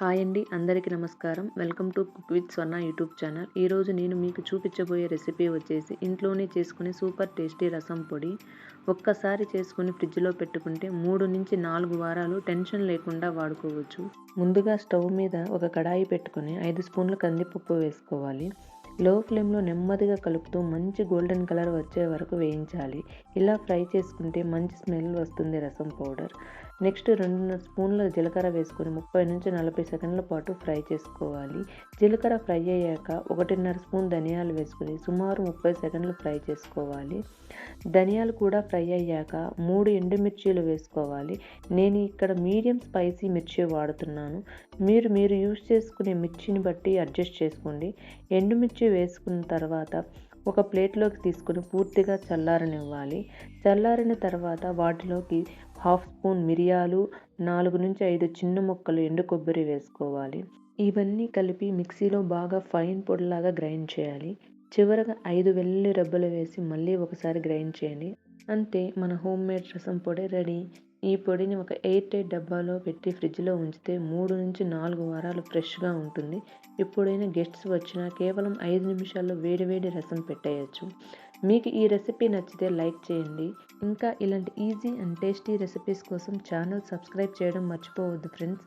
Hi అండి అందరికీ నమస్కారం. Welcome to cook with Swarna YouTube channel. ఈరోజు నేను మీకు చూపించబోయే రెసిపీ వచ్చేసి ఇంట్లోనే చేసుకునే సూపర్ టేస్టీ రసం పొడి. ఒక్కసారి చేసుకుని ఫ్రిడ్జ్లో పెట్టుకుంటే మూడు నుంచి నాలుగు వారాలు టెన్షన్ లేకుండా వాడుకోవచ్చు. ముందుగా స్టవ్ మీద ఒక కడాయి పెట్టుకుని ఐదు స్పూన్ల కందిపప్పు వేసుకోవాలి. లో ఫ్లేమ్లో నెమ్మదిగా కలుపుతూ మంచి గోల్డెన్ కలర్ వచ్చే వరకు వేయించాలి. ఇలా ఫ్రై చేసుకుంటే మంచి స్మెల్ వస్తుంది రసం పౌడర్. నెక్స్ట్ రెండున్నర స్పూన్ల జీలకర్ర వేసుకొని ముప్పై నుంచి నలభై సెకండ్ల పాటు ఫ్రై చేసుకోవాలి. జీలకర్ర ఫ్రై అయ్యాక ఒకటిన్నర స్పూన్ ధనియాలు వేసుకొని సుమారు ముప్పై సెకండ్లు ఫ్రై చేసుకోవాలి. ధనియాలు కూడా ఫ్రై అయ్యాక మూడు ఎండుమిర్చీలు వేసుకోవాలి. నేను ఇక్కడ మీడియం స్పైసీ మిర్చి వాడుతున్నాను. మీరు మీరు యూస్ చేసుకునే మిర్చిని బట్టి అడ్జస్ట్ చేసుకోండి. ఎండుమిర్చి వేసుకున్న తర్వాత ఒక ప్లేట్లోకి తీసుకుని పూర్తిగా చల్లారనివ్వాలి. చల్లారిన తర్వాత వాటిలోకి హాఫ్ స్పూన్ మిరియాలు నాలుగు నుంచి ఐదు చిన్న ముక్కలు ఎండు కొబ్బరి వేసుకోవాలి. ఇవన్నీ కలిపి మిక్సీలో బాగా ఫైన్ పొడిలాగా గ్రైండ్ చేయాలి. చివరగా ఐదు వెల్లుల్లి రెబ్బలు వేసి మళ్ళీ ఒకసారి గ్రైండ్ చేయండి. అంతే మన హోమ్ మేడ్ రసం పొడి రెడీ. ఈ పొడిని ఒక ఎయిర్ టైట్ డబ్బాలో పెట్టి ఫ్రిడ్జ్లో ఉంచితే మూడు నుంచి నాలుగు వారాలు ఫ్రెష్గా ఉంటుంది. ఎప్పుడైనా గెస్ట్స్ వచ్చినా కేవలం ఐదు నిమిషాల్లో వేడివేడి రసం పెట్టేయచ్చు. మీకు ఈ రెసిపీ నచ్చితే లైక్ చేయండి. ఇంకా ఇలాంటి ఈజీ అండ్ టేస్టీ రెసిపీస్ కోసం ఛానల్ సబ్స్క్రైబ్ చేయడం మర్చిపోవద్దు ఫ్రెండ్స్.